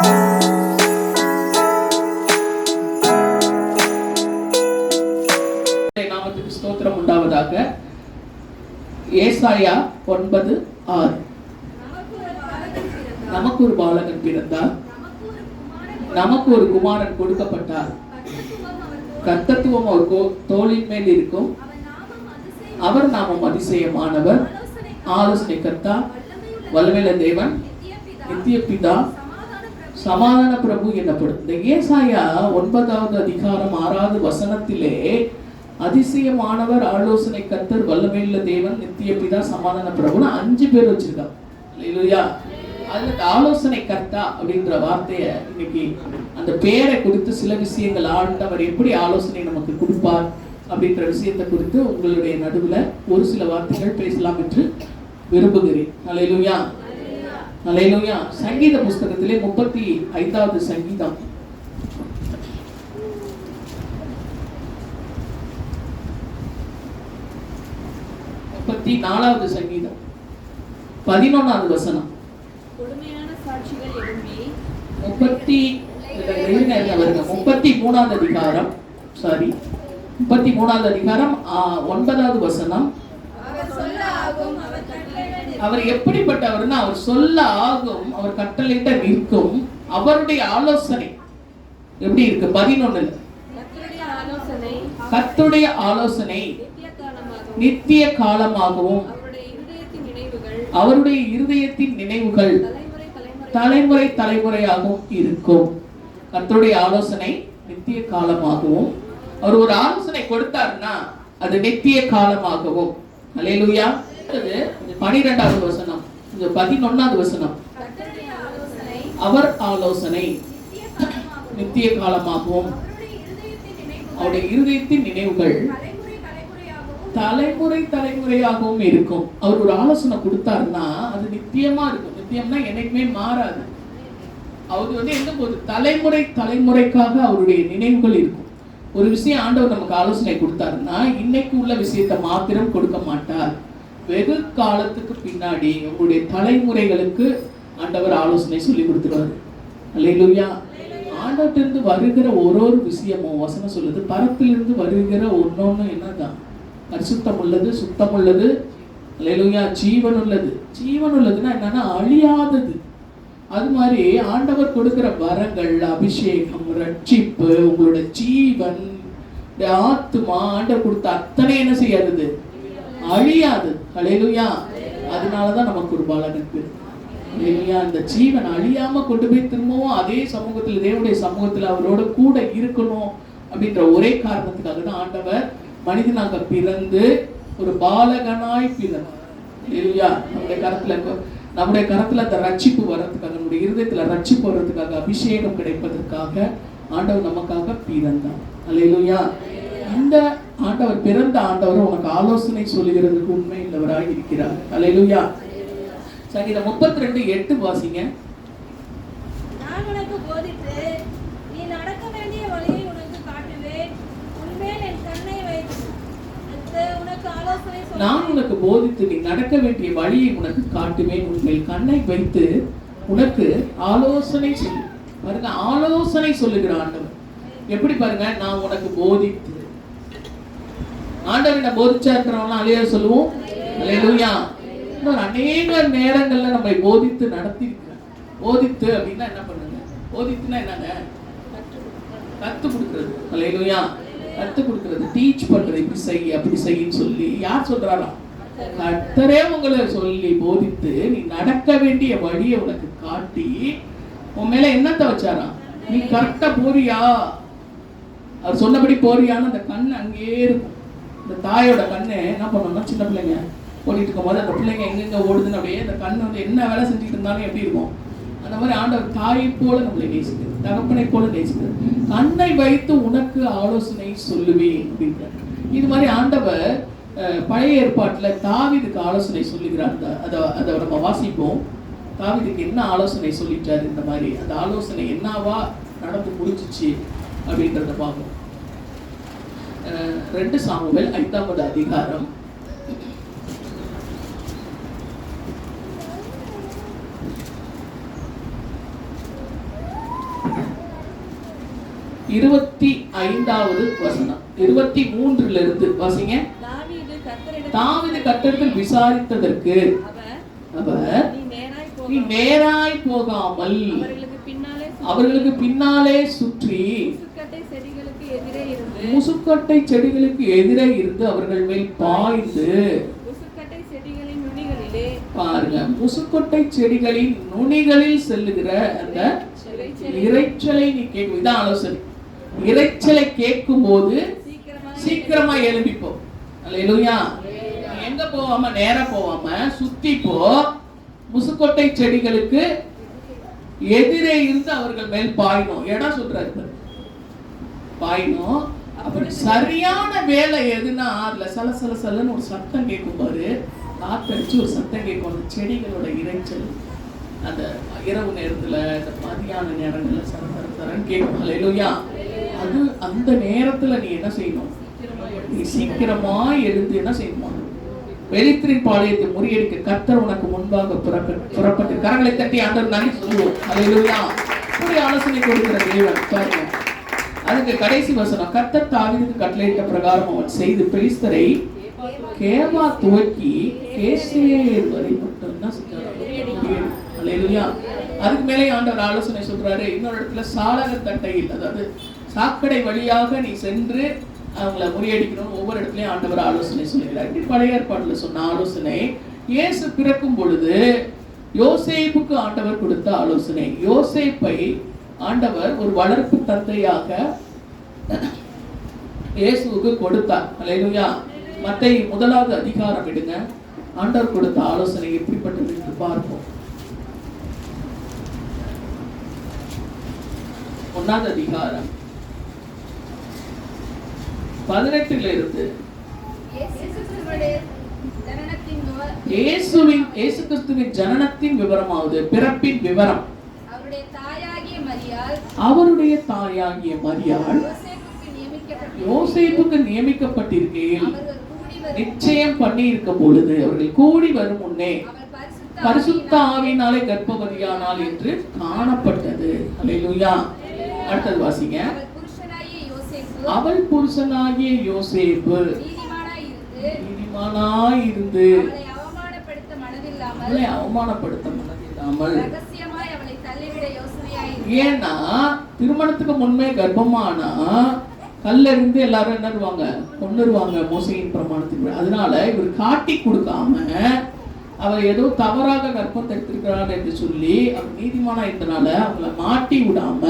ஏசாயா ஒன்பது ஆறு. நமக்கு ஒரு பாலகன் பிறந்தார். நமக்கு ஒரு குமாரன் கொடுக்கப்பட்டார். கர்த்தத்துவம் ஒரு தோளின் மேல் இருக்கும். அவர் நாமம் அதிசயமானவர். ஆலோசனை கர்த்தா வல்லமையில தேவன் நித்திய பிதா சமாதான பிரபு, எனப்படும் இந்த ஏசாயா ஒன்பதாவது அதிகாரம் ஆறாவது வசனத்திலே அதிசயமானவர் ஆலோசனை கர்த்தர் வல்லமையுள்ள தேவன் நித்திய பிதா சமாதான பிரபுன்னு அஞ்சு பேர் வச்சிருக்காங்க. இல்லையா அதுல இந்த ஆலோசனை கர்த்தா அப்படின்ற வார்த்தைய இன்னைக்கு அந்த பேரை குறித்து சில விஷயங்கள் ஆண்டவர் எப்படி ஆலோசனை நமக்கு கொடுப்பார் அப்படின்ற விஷயத்தை குறித்து உங்களுடைய நடுவில் ஒரு சில வார்த்தைகள் பேசலாம் என்று விரும்புகிறேன். அலையிலுயா அல்லேலூயா சங்கீத புஸ்தகத்திலே முப்பத்தி ஐந்தாவது சங்கீதம். முப்பத்தி நாலாவது சங்கீதம். பதினொன்னாவது வசனம். முப்பத்தி. முப்பத்தி மூணாவது அதிகாரம். சாரி முப்பத்தி மூணாவது அதிகாரம் ஒன்பதாவது வசனம் அவர் சொல்ல ஆகும் அவர் கட்டளையிட அவர் எப்படிப்பட்டவர்னா அவர் சொல்ல ஆகும் அவர் கட்டளையிட்ட நிற்கும். அவருடைய ஆலோசனை எப்படி இருக்கு? பதினொன்னுல. கர்த்தருடைய ஆலோசனை நித்திய காலமாகவும் அவருடைய இருதயத்தின் நினைவுகள் தலைமுறை தலைமுறை. தலைமுறை தலைமுறையாகவும் இருக்கும். கர்த்தருடைய ஆலோசனை நித்திய காலமாகவும் அவர் ஒரு ஆலோசனை கொடுத்தாருன்னா அது நித்திய காலமாகவும் அடுத்தது பனிரெண்டாவது வசனம் இந்த பதினொன்னாவது வசனம். அவர் ஆலோசனை நித்திய காலமாகவும் அவருடைய இருதயத்தின் நினைவுகள் தலைமுறை தலைமுறையாகவும் இருக்கும். அவர் ஒரு ஆலோசனை கொடுத்தாருன்னா அது நித்தியமா இருக்கும். நித்தியம்னா என்னைக்குமே மாறாது. அவர் வந்து எந்த போது? தலைமுறை தலைமுறைக்காக அவருடைய நினைவுகள் இருக்கும். ஒரு விஷயம் ஆண்டவர் நமக்கு ஆலோசனை கொடுத்தாருன்னா இன்னைக்கு உள்ள விஷயத்தை மாத்திரம் கொடுக்க மாட்டார். வெகு காலத்துக்கு பின்னாடி உங்களுடைய தலைமுறைகளுக்கு ஆண்டவர் ஆலோசனை சொல்லி கொடுத்துருவாரு. அல்லேலூயா. ஆண்டவத்திலிருந்து வருகிற ஒரு ஒரு விஷயமும் வசனம் சொல்லுது. பரத்திலிருந்து வருகிற ஒன்னொன்னு என்னதான் பரிசுத்தம் உள்ளது சுத்தம் உள்ளது அல்லேலூயா. ஜீவன் உள்ளது ஜீவன் உள்ளதுன்னா என்னன்னா அழியாதது. அது மாதிரி ஆண்டவர் கொடுக்கிற வரங்கள் அபிஷேகம் ரட்சிப்பு உங்களோட ஜீவன் ஆத்துமா ஆண்டவர் கொடுத்த அத்தனை என்ன செய்யாதது? அழியாதது. அழியாது அதனாலதான் நமக்கு ஒரு பாலகன் பேர் இல்லையா அந்த ஜீவன் அழியாம கொண்டு போய் திரும்பவும் அதே சமூகத்துல தேவனுடைய சமூகத்துல அவரோட கூட இருக்கணும் அப்படின்ற ஒரே காரணத்துக்காக தான் ஆண்டவர் மனிதனாக பிறந்து ஒரு பாலகனாய் பிறந்தார். இல்லையா நம்முடைய கரத்துல நம்முடைய கரத்துல அந்த ரட்சிப்பு வர்றதுக்காக நம்முடைய இருதயத்துல ரட்சிப்பு வர்றதுக்காக அபிஷேகம் கிடைப்பதற்காக ஆண்டவர் நமக்காக பிறந்தார். அல்லையா இந்த ஆண்டவர் பிறந்த ஆண்டவர் உனக்கு ஆலோசனை சொல்லுகிறதுக்கு உண்மை உள்ளவராய் இருக்கிறார். அல்லேலூயா சங்கீதம் முப்பத்தி ரெண்டு எட்டு வாசிங்க. நான் உனக்கு போதித்து நீ நடக்க வேண்டிய வழியை உனக்கு காட்டுவேன். உன்மேல் கண்ணை வைத்து உனக்கு ஆலோசனை சொல்லு. பாருங்க ஆலோசனை சொல்லுகிற ஆண்டவர். எப்படி பாருங்க நான் உனக்கு போதித்து ஆண்டவர் என்ன போதிச்சா இருக்கிறவங்களாம் அலையா சொல்லுவோம் அலையலூயா அநேக நேரங்கள்ல நம்மை போதித்து நடத்தி போதித்து அப்படின்னா என்ன பண்ணுங்க? போதித்துனா என்னங்க? கத்து கொடுக்கறது. அல்லேலூயா கத்து கொடுக்குறது. டீச் பண்றது. இப்படி செய் அப்படி செய்யின்னு சொல்லி யார் சொல்றாரா கர்த்தரே உங்களை சொல்லி போதித்து நீ நடக்க வேண்டிய வழியை உனக்கு காட்டி உன் மேல என்னத்தை வச்சாரா? நீ கரெக்டா போறியா? அவர் சொன்னபடி போறியான்னு அந்த கண் அங்கேயே இருக்கும். இந்த தாயோட கண்ணு என்ன பண்ணணும்னா சின்ன பிள்ளைங்க ஓடிட்டு இருக்கும்போது அந்த பிள்ளைங்க எங்கெங்க ஓடுதுன்னு அப்படியே அந்த கண் வந்து என்ன வேலை செஞ்சுட்டு இருந்தாலும் எப்படி இருக்கும்? அந்த மாதிரி ஆண்டவர் தாயை போல நம்மளை நேசிக்கிறது தகப்பனை போல நேசிக்கிறது கண்ணை வைத்து உனக்கு ஆலோசனை சொல்லுவேன் அப்படின்றார். இது மாதிரி ஆண்டவர் பழைய ஏற்பாட்டில் தாவிதுக்கு ஆலோசனை சொல்லுகிறார். அதை அதை நம்ம வாசிப்போம். தாவிதுக்கு என்ன ஆலோசனை சொல்லிட்டாரு இந்த மாதிரி? அந்த ஆலோசனை என்னவா நடந்து முடிஞ்சிச்சு அப்படின்றத பார்ப்போம். ரெண்டு சாமுவேல் ஐந்தாவது அதிகாரம். இருபத்தி ஐந்தாவது வசனம். இருபத்தி மூன்றுல இருந்து வாசிங்க. தாவீது கர்த்தரிடத்தில் விசாரித்ததற்கு அவர் நீ நேராய் போகாமல் அவர்களுக்கு பின்னாலே அவர்களுக்கு பின்னாலே சுற்றி முசுக்கட்டை செடிகளுக்கு எதிரே இருந்து அவர்கள் மேல் பாய்ந்து பாருங்க. முசுக்கொட்டை செடிகளின் நுனிகளில் செல்லுகிற அந்த இரைச்சலை நீ கேட்கும். இதான் ஆலோசனை. இரைச்சலை கேட்கும் போது சீக்கிரமா எழுப்பிப்போ அல்லேலூயா. நீ எங்க போவாம நேரா போவாம சுத்தி போ. முசுக்கொட்டை செடிகளுக்கு எதிரே இருந்து அவர்கள் மேல் பாயணும். இடம் சொல்றாரு. பாயணும். சரியான வேலை எதுனா அதுல சல சல சலன்னு ஒரு சத்தம் கேட்கும் பாரு. காத்தடிச்சு ஒரு சத்தம் கேட்கும். அந்த செடிகளோட இறைச்சல் அந்த இரவு நேரத்துல இந்த மதியான நேரங்கள்ல சர சர சரன்னு கேட்கும். இல்லையா அது அந்த நேரத்துல நீ என்ன செய்யணும்? நீ சீக்கிரமா எழுந்து என்ன செய்யணும்? வெளித்திரின் பாளையத்தை முறியடிக்க கர்த்தர் உனக்கு முன்பாக புறப்பட்டு புறப்பட்டு கரங்களை தட்டி ஆண்டவர் நன்றி சொல்லுவோம். அல்லேலூயா இப்படி ஆலோசனை கொடுக்கிற தேவன். பாருங்க. அதுக்கு கடைசி வசனம் கர்த்தர் தாவிதுக்கு கட்டளையிட்ட பிரகாரம் அவன் செய்து பிரிஸ்தரை கேமா துவக்கி கேசேர் வரை மட்டும்தான் அதுக்கு மேலே ஆண்டவர் ஆலோசனை சொல்றாரு இன்னொரு இடத்துல சாளர தட்டையில் அதாவது சாக்கடை வழியாக நீ சென்று அவங்கள முறியடிக்கணும் ஒவ்வொரு இடத்துலயும் ஆண்டவர் ஆலோசனை சொல்லுகிறார் இப்படி பழைய ஏற்பாட்டுல சொன்ன ஆலோசனை இயேசு பிறக்கும் பொழுது யோசேப்புக்கு ஆண்டவர் கொடுத்த ஆலோசனை யோசேப்பை ஆண்டவர் ஒரு வளர்ப்பு தந்தையாக இயேசுவுக்கு கொடுத்தார். அல்லேலூயா மத்தை முதலாவது அதிகாரம் எடுங்க. ஆண்டவர் கொடுத்த ஆலோசனை எப்படிப்பட்டது என்று பார்ப்போம். ஒன்னாவது அதிகாரம். பதினெட்டுல இருந்து இயேசுவின் இயேசு கிறிஸ்துவின் ஜனனத்தின் விவரமாவது பிறப்பின் விவரம். அவருடைய தாயாகிய மரியாள் யோசேப்புக்கு நியமிக்கப்பட்டு யோசேப்புக்கு நியமிக்கப்பட்டிருக்கையில் நிச்சயம் பண்ணி இருக்கும் பொழுது அவர்கள் கூடி வரும் முன்னே பரிசுத்த ஆவினாலே கர்ப்பவதியானாள் என்று காணப்பட்டது. அல்லேலூயா அடுத்தது வாசிங்க. அவள் புருஷனாகிய யோசேப்பு நீதிமானாய் இருந்து அவமானப்படுத்த மனதில்லாமல் அவளை அவமானப்படுத்த மனதில்லாமல் ரகசியமாய் அவளை தள்ளிவிட யோசனையாய் ஏன்னா திருமணத்துக்கு முன்பே கர்ப்பமானா கல்லறிந்து எல்லாரும் என்னருவாங்க? கொண்டுருவாங்க மோசையின் பிரமாணத்துக்கு அதனால இவர் காட்டி கொடுக்காம அவர் ஏதோ தவறாக கர்ப்பத்தை எடுத்திருக்கிறார் என்று சொல்லி அவர் நீதிமானா இருந்தனால அவங்கள மாட்டி விடாம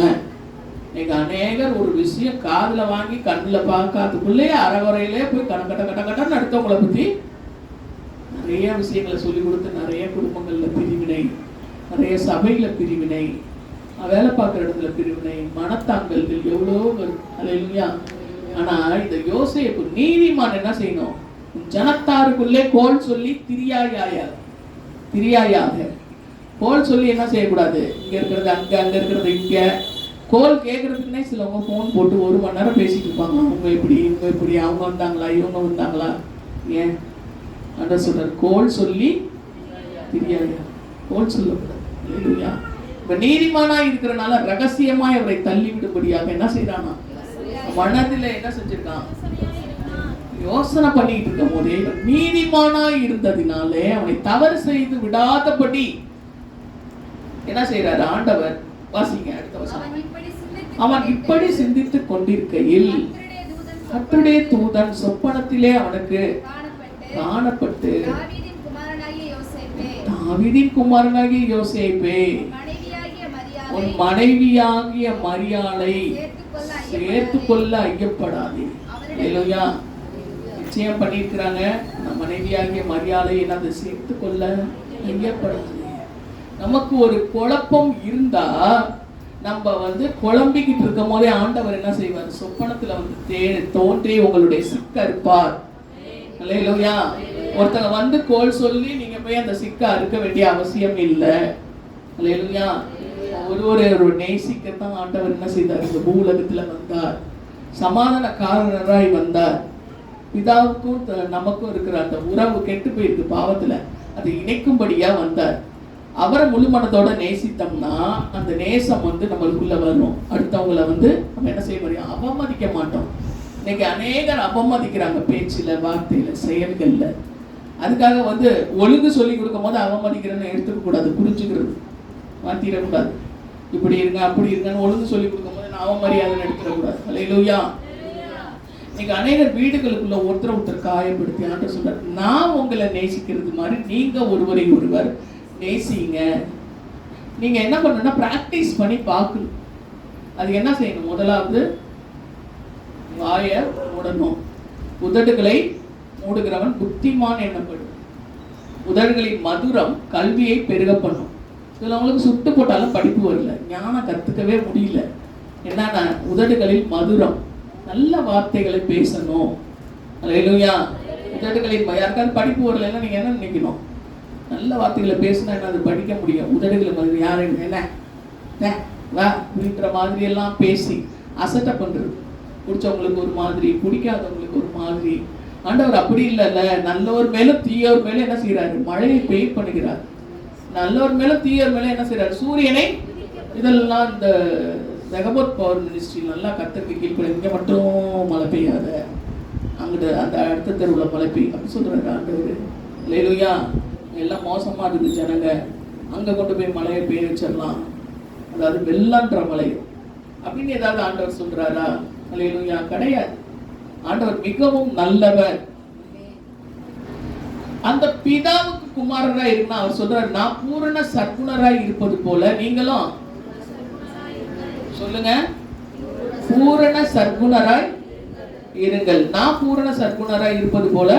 இன்னைக்கு அநேகர் ஒரு விஷயம் காதுல வாங்கி கண்ணுல பார்க்காததுக்குள்ளே அறவரையிலே போய் கட கட்ட கட்ட கட்டன்னு அடுத்தவங்களை பத்தி நிறைய விஷயங்களை சொல்லி கொடுத்து நிறைய குடும்பங்கள்ல பிரிவினை நிறைய சபையில பிரிவினை வேலை பார்க்குற இடத்துல பிரிவினை மனத்தாங்கல்கள் எவ்வளோ வரும். இல்லையா? ஆனால் இந்த யோசேப்பு நீதிமான் என்ன செய்யணும்? ஜனத்தாருக்குள்ளே கோல் சொல்லி திரியாயாயா. திரியாயாக. கோல் சொல்லி என்ன செய்யக்கூடாது? இங்கே இருக்கிறது அங்கே அங்கே இருக்கிறது இங்கே. கோல் கேட்கறதுக்குனே சிலவங்க ஃபோன் போட்டு ஒரு மணி நேரம் பேசிட்டு இருப்பாங்க. அவங்க இப்படி இவங்க இப்படி அவங்க வந்தாங்களா இவங்க வந்தாங்களா? ஏன்? அதான் சொல்கிறார் கோல் சொல்லி திரியாயா. கோல் சொல்லக்கூடாது. இல்லையா இப்ப நீதிமானா இருக்கிறனால ரகசியமாய் அவரை தள்ளி விடும்படியாக என்ன செய்யறானா மனதில என்ன செஞ்சிருக்கான்? யோசனை பண்ணிட்டு இருக்கும் போதே நீதிமானா இருந்ததினாலே அவனை தவறு செய்து விடாதபடி என்ன செய்யறாரு ஆண்டவர் வாசிங்க அடுத்த வசனம். அவன் இப்படி சிந்தித்துக் கொண்டிருக்கையில் கர்த்தருடைய தூதன் சொப்பனத்திலே அவனுக்கு காணப்பட்டு காணப்பட்டு தாவீதின் குமாரனாகிய யோசேப்பே. மனைவியாகிய உன் மரியாதை மனைவியாகிய மரியாளை சேர்த்துக்கொள்ள சேர்த்து கொள்ள ஐயப்படாதே. இல்லையா நிச்சயம் பண்ணியிருக்கிறாங்க. நான் மனைவியாகிய மரியாதை என்னது சேர்த்து கொள்ள ஐயப்படாதே. நமக்கு ஒரு குழப்பம் இருந்தா நம்ம வந்து குழம்பிக்கிட்டு இருக்கும் போதே ஆண்டவர் என்ன செய்வார்? சொப்பனத்துல வந்து தே தோன்றி உங்களுடைய சிக்க இருப்பார். இல்லையா ஒருத்தங்க வந்து கோல் சொல்லி நீங்க போய் அந்த சிக்க அறுக்க வேண்டிய அவசியம் இல்லை. இல்லையா ஒருவரை ஒரு நேசிக்கத்தான் ஆண்டவர் என்ன செய்தார்? இந்த பூலகத்துல வந்தார். சமாதானக்காரராய் வந்தார். பிதாவுக்கும் த- நமக்கும் இருக்கிற அந்த உறவு கெட்டு போயிருக்கு பாவத்துல. அதை இணைக்கும்படியா வந்தார். அவரை முழு மனத்தோட நேசித்தோம்னா அந்த நேசம் வந்து நம்மளுக்குள்ள வரும். அடுத்தவங்களை வந்து நம்ம என்ன செய்ய முடியும்? அவமதிக்க மாட்டோம். இன்னைக்கு அநேகர் அவமதிக்கிறாங்க பேச்சுல வார்த்தையில செயல்கள்ல. அதுக்காக வந்து ஒழுங்கு சொல்லி கொடுக்கும் போது அவமதிக்கிறேன்னு எடுத்துக்க கூடாது புரிஞ்சுக்கிறது. மாத்திடக்கூடாது இப்படி இருங்க அப்படி இருங்கன்னு ஒழுங்கு சொல்லி கொடுக்கும் போது நான் அவமரியாதைன்னு எடுத்துடக்கூடாது அல்லையிலூயா நீங்க அநேகர் வீடுகளுக்குள்ள ஒருத்தர் ஒருத்தர் காயப்படுத்தி ஆண்டு சொல்றாரு நான் உங்களை நேசிக்கிறது மாதிரி நீங்க ஒருவரை ஒருவர் நேசிங்க. நீங்க என்ன பண்ணணும்னா பிராக்டிஸ் பண்ணி பார்க்கணும். அது என்ன செய்யணும்? முதலாவது வாயை மூடணும். உதடுகளை மூடுகிறவன் புத்திமான் என்னப்படும். உதடுகளின் மதுரம் கல்வியை பெருக பண்ணும். இதில் அவங்களுக்கு சுட்டு போட்டாலும் படிப்பு வரல. ஞானம் கற்றுக்கவே முடியல. என்னன்னா உதடுகளில் மதுரம். நல்ல வார்த்தைகளை பேசணும். அல்லையா உதடுகளில் யாருக்காவது படிப்பு வரலைன்னா நீங்கள் என்ன நினைக்கணும்? நல்ல வார்த்தைகளை பேசினா என்ன? அது படிக்க முடியும். உதடுகளை மதுரம். யார்? என்ன? டே, வா அப்படின்ற மாதிரி எல்லாம் பேசி அசட்டை பண்ணுறது பிடிச்சவங்களுக்கு ஒரு மாதிரி பிடிக்காதவங்களுக்கு ஒரு மாதிரி. ஆண்டவர் அப்படி இல்லைல்ல. நல்லவர் மேலும் தீயவர் மேலும் என்ன செய்கிறாரு மழையை பெய்ய பண்ணுகிறார். நல்லவர் மேலும் தீயவர் மேலே என்ன செய்யறாரு சூரியனை இதெல்லாம் இந்த ரெகபோட் பவர் மினிஸ்ட்ரி நல்லா கத்தருக்கு கீழ்ப்படி இங்கே மட்டும் மழை பெய்யாத. அங்கிட்ட அந்த அடுத்த தெருவில் மழை பெய்யும் அப்படின்னு சொல்கிறாரு ஆண்டவர். லேலுயா எல்லாம் மோசமாக இருக்குது ஜனங்க. அங்கே கொண்டு போய் மழையை பெய்ய வச்சிடலாம். அதாவது வெள்ளன்ற மலை அப்படின்னு ஏதாவது ஆண்டவர் சொல்கிறாரா அல்லேலூயா கிடையாது. ஆண்டவர் மிகவும் நல்லவர். அந்த பிதாவுக்கு குமாரரா இருந்தா அவர் சொல்றாரு நான் பூரண சற்குணராய் இருப்பது போல நீங்களும் சொல்லுங்க. பூரண சற்குணராய் இருங்கள். நான் பூரண சற்குணராய் இருப்பது போல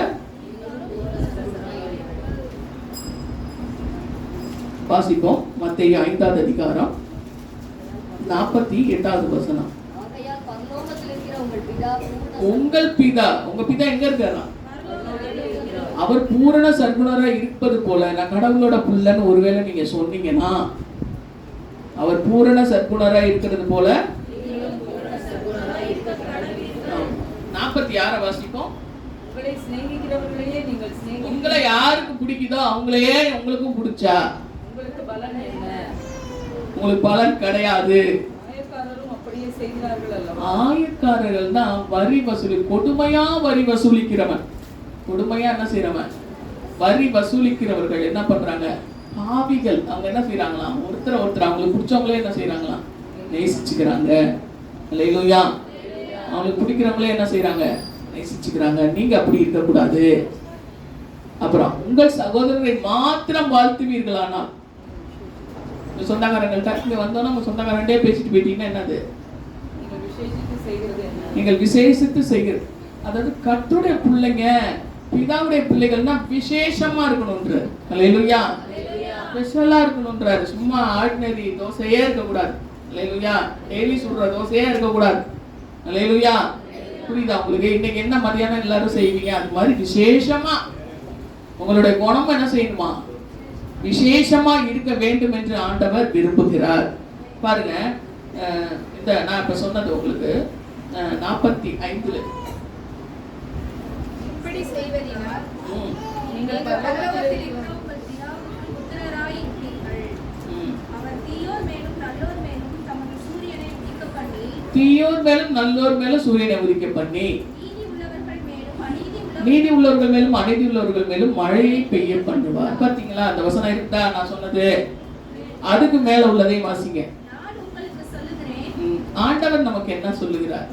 வாசிப்போம். மத்திய ஐந்தாவது அதிகாரம் நாற்பத்தி எட்டாவது வசனம். உங்கள் பிதா உங்க பிதா எங்க இருக்காரா? அவர் பூரண சர்க்குணரா இருப்பது போல நான் கடவுளோட புள்ளன்னு ஒருவேளை நீங்க சொன்னீங்கன்னா அவர் பூரண சர்க்குணரா இருக்கிறது போல நாற்பத்தி ஆற வாசிப்போம். உங்களை யாருக்கு பிடிக்குதோ அவங்களையே உங்களுக்கும் பிடிச்சா. உங்களுக்கு பலன் என்ன? உங்களுக்கு பலன் கிடையாது. ஆயக்காரர்கள் தான் வரி வசூலி கொடுமையா வரி வசூலிக்கிறவன். கொடுமையா என்ன செய்யறவன் வரி வசூலிக்கிறவர்கள் என்ன பண்றாங்க? பாவிகள். அவங்க என்ன செய்யறாங்களாம் ஒருத்தர் ஒருத்தர் அவங்களுக்கு பிடிச்சவங்களே என்ன செய்யறாங்களாம் நேசிச்சுக்கிறாங்க. இல்லையா அவங்களுக்கு பிடிக்கிறவங்களே என்ன செய்யறாங்க நேசிச்சுக்கிறாங்க. நீங்க அப்படி இருக்கக்கூடாது. அப்புறம் உங்கள் சகோதரரை மாத்திரம் வாழ்த்துவீர்களானால் சொந்தக்காரங்கள்ட்ட இங்க வந்தோன்னா உங்க சொந்தக்காரன்டே பேசிட்டு போயிட்டீங்கன்னா என்னது? நீங்கள் விசேஷித்து செய்கிறது நீங்கள் அதாவது கர்த்தருடைய பிள்ளைங்க பிதாவுடைய பிள்ளைகள்னா விசேஷமா இருக்கணும்ன்ற. அல்லேலூயா ஸ்பெஷலா இருக்கணும்ன்றாரு. சும்மா ஆர்டினரி தோசையே இருக்கக்கூடாது. அல்லேலூயா டெய்லி சுடுற தோசையே இருக்கக்கூடாது. அல்லேலூயா புரியுதா உங்களுக்கு? இன்னைக்கு என்ன மதியானம் எல்லாரும் செய்வீங்க? அது மாதிரி விசேஷமா. உங்களுடைய குணம் என்ன செய்யணுமா? விசேஷமா இருக்க வேண்டும் என்று ஆண்டவர் விரும்புகிறார். பாருங்க இந்த நான் இப்ப சொன்னது உங்களுக்கு நாற்பத்தி ஐந்துல. செய்வதினால் நீங்கள் பரலோகத்தில் தீயோர் மேலும் நல்லோர் மேலும் சூரியனை உதிக்க பண்ணி நீதி உள்ளவர்கள் மேலும் அநீதி உள்ளவர்கள் மேலும் மழையை பெய்ய பண்ணுவார். பாத்தீங்களா? அந்த வசனம் இருக்கா நான் சொன்னது. அதுக்கு மேல உள்ளதையும் வாசிங்க. ஆண்டவர் நமக்கு என்ன சொல்லுகிறார்?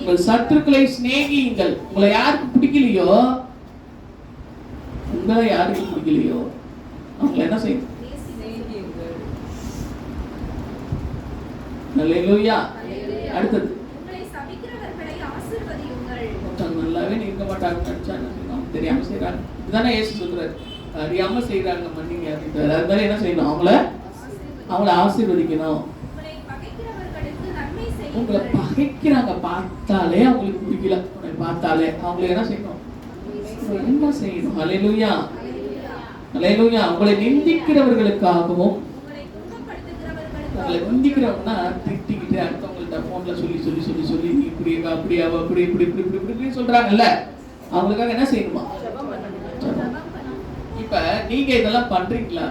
உங்கள் சத்துருக்களை சிநேகியுங்கள். உங்களை யாருக்கு பிடிக்கலையோ? உங்களை யாருக்கு பிடிக்கலையோ? அவங்களை என்ன செய்யணும் அடுத்தது. நல்லாவே நிற்க மாட்டாங்க நினைச்சா தெரியாம செய்யறாங்க இதுதானே ஏசு சொல்றாரு. அறியாம செய்யறாங்க மன்னிங்க அப்படின்றாரு. அது மாதிரி என்ன செய்யணும்? அவங்கள அவங்கள ஆசீர்வதிக்கணும். உங்களை பகைக்கிறாங்க பார்த்தாலே அவங்களுக்கு பிடிக்கல உன்னை பார்த்தாலே அவங்களை என்ன செய்யணும்? என்ன செய்யணும்? அலையிலுயா அலையிலுயா உங்களை நிந்திக்கிறவர்களுக்காகவும் உங்களை நிந்திக்கிறவங்கன்னா திட்டிக்கிட்டு அடுத்தவங்கள்ட்ட போன்ல சொல்லி சொல்லி சொல்லி சொல்லி நீ இப்படி அப்படி அவ அப்படி இப்படி இப்படி இப்படி இப்படி சொல்றாங்கல்ல. அவங்களுக்காக என்ன செய்யணுமா? இப்ப நீங்க இதெல்லாம் பண்றீங்களா?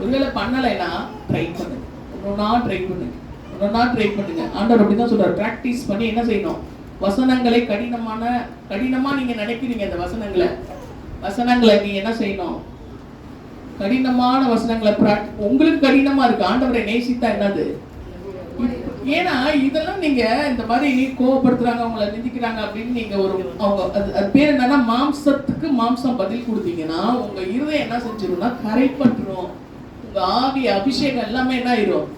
ஒருவேளை பண்ணலைன்னா ட்ரை பண்ணுங்க. ஒன்னா ட்ரை பண்ணுங்க. ஒன்னொன்னா ட்ரை பண்ணுங்க. ஆண்டவர் அப்படி தான் சொல்றாரு. ப்ராக்டிஸ் பண்ணி என்ன செய்யணும்? வசனங்களை கடினமான கடினமா நீங்க நினைக்கிறீங்க இந்த வசனங்களை. வசனங்களை நீ என்ன செய்யணும்? கடினமான வசனங்களை உங்களுக்கு கடினமா இருக்கு. ஆண்டவரை நேசித்தா என்னது? ஏன்னா இதெல்லாம் நீங்க இந்த மாதிரி கோவப்படுத்துறாங்க அவங்கள நிந்திக்கிறாங்க அப்படின்னு நீங்க ஒரு அவங்க அது அது பேர் என்னன்னா மாம்சத்துக்கு மாம்சம் பதில் கொடுத்தீங்கன்னா உங்க இருதயம் என்ன செஞ்சிரும்னா கரைப்பட்டுரும். உங்க ஆவி அபிஷேகம் எல்லாமே என்ன ஆயிரும்?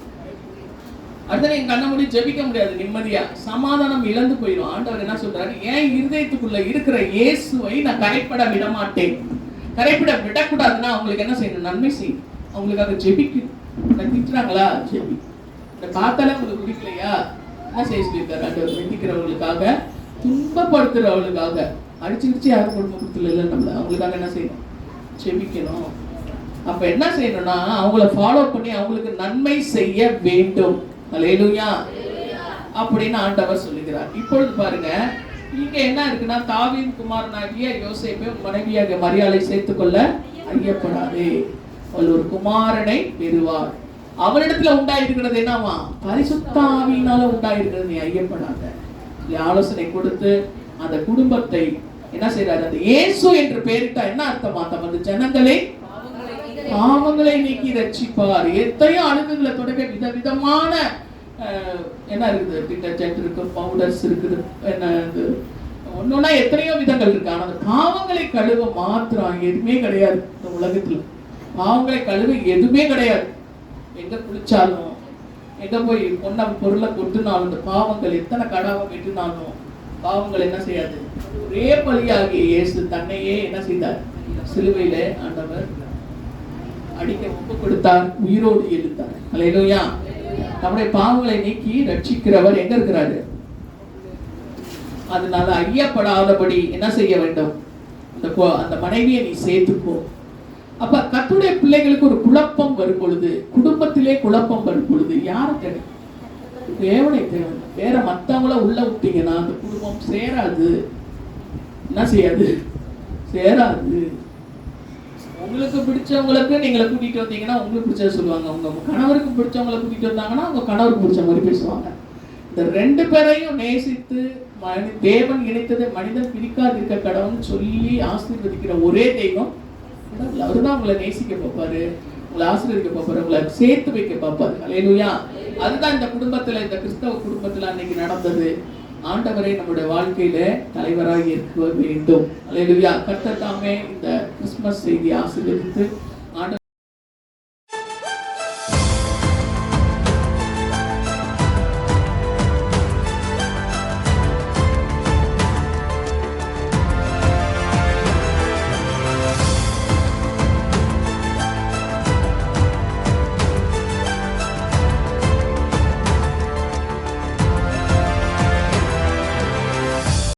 அடுத்த என் கண்ண மூடி ஜெபிக்க முடியாது நிம்மதியா? சமாதானம் இழந்து போயிடும் ஆண்டவர் என்ன சொல்றாரு? என் இருதயத்துக்குள்ள இருக்கிற இயேசுவை நான் கரைப்பட விட மாட்டேன் கரைப்பட விடக்கூடாதுன்னா அவங்களுக்கு என்ன செய்யணும்? நன்மை செய்யணும். அவங்களுக்காக ஜெபிக்கணும். உன்னை திட்டுறாங்களா? ஜெபி. இந்த பார்த்தாலே உங்களுக்கு பிடிக்கலையா? என்ன செய்ய சொல்லியிருக்காரு? ஆண்டவர் நிந்திக்கிறவங்களுக்காக துன்பப்படுத்துறவங்களுக்காக அடிச்சு அடிச்சு யாரும் குடும்பத்துல இல்லை நம்மள. அவங்களுக்காக என்ன செய்யணும்? ஜெபிக்கணும். அப்ப என்ன செய்யணும்னா அவங்கள ஃபாலோ பண்ணி அவங்களுக்கு நன்மை செய்ய வேண்டும். அலேலுயா அப்படின்னு ஆண்டவர் சொல்லுகிறார். இப்பொழுது பாருங்க இங்க என்ன இருக்குன்னா தாவீன் குமாரனாகிய யோசேப்பை மனைவியாக மரியாதை சேர்த்துக்கொள்ள ஐயப்படாதே அவள் ஒரு குமாரனை பெறுவார் அவனிடத்துல உண்டாயிருக்கிறது என்னவா பரிசுத்தாவினால உண்டாயிருக்கிறது நீ ஐயப்படாத ஆலோசனை கொடுத்து அந்த குடும்பத்தை என்ன செய்யறாரு அந்த இயேசு என்று பெயரிட்டா என்ன அர்த்தமா? தமது ஜனங்களை பாவங்களை நீக்கி ரட்சிப்பார் எத்தையும் அழுகுகளை தொடங்க விதவிதமான என்ன இருக்குது? டிட்டர்ஜென்ட் இருக்கு பவுடர்ஸ் இருக்குது என்ன இது? ஒன்னொன்னா எத்தனையோ விதங்கள் இருக்கு. ஆனால் அந்த பாவங்களை கழுவ மாத்திரம் எதுவுமே கிடையாது இந்த உலகத்தில். பாவங்களை கழுவ எதுவுமே கிடையாது. எங்க குளிச்சாலும் எங்க போய் பொண்ண பொருளை கொட்டினாலும் இந்த பாவங்கள் எத்தனை கடாவை வெட்டினாலும் பாவங்கள் என்ன செய்யாது? ஒரே பலியாகிய இயேசு தன்னையே என்ன செய்தார்? சிலுவையில ஆண்டவர் அடிக்க ஒப்பு கொடுத்தார் உயிரோடு எழுத்தார் அல்லேலூயா நம்முடைய பாவங்களை நீக்கி ரட்சிக்கிறவர் எங்க இருக்கிறாரு? அதனால ஐயப்படாதபடி என்ன செய்ய வேண்டும்? அந்த அந்த மனைவியை நீ சேர்த்துக்கோ. அப்ப கத்துடைய பிள்ளைகளுக்கு ஒரு குழப்பம் வரும் பொழுது குடும்பத்திலே குழப்பம் வரும் பொழுது யாரை தேவை தேவனை தேவை வேற மத்தவங்கள உள்ள விட்டீங்கன்னா அந்த குடும்பம் சேராது. என்ன செய்யாது? சேராது. உங்களுக்கு பிடிச்சவங்களுக்கு நீங்களை கூட்டிட்டு வந்தீங்கன்னா உங்களுக்கு பிடிச்சத சொல்லுவாங்க. உங்க கணவருக்கு பிடிச்சவங்களை கூட்டிட்டு வந்தாங்கன்னா உங்க கணவருக்கு பிடிச்ச மாதிரி பேசுவாங்க. இந்த ரெண்டு பேரையும் நேசித்து மனி- தேவன் இணைத்ததை மனிதன் பிரிக்காதிருக்க கடவுள்னு சொல்லி ஆசீர்வதிக்கிற ஒரே தெய்வம் கடவுள். அவர்தான் உங்களை நேசிக்க பார்ப்பாரு. உங்களை ஆசீர்வதிக்க பார்ப்பாரு. உங்களை சேர்த்து வைக்க பார்ப்பாரு. அல்லேலூயா அதுதான் இந்த குடும்பத்துல இந்த கிறிஸ்தவ குடும்பத்துல அன்னைக்கு நடந்தது. ஆண்டவரை நம்முடைய வாழ்க்கையில தலைவராக இருக்க வேண்டும். அல்லேலூயா கர்த்தர் தாமே இந்த கிறிஸ்மஸ் செய்தி ஆசீர்வதித்து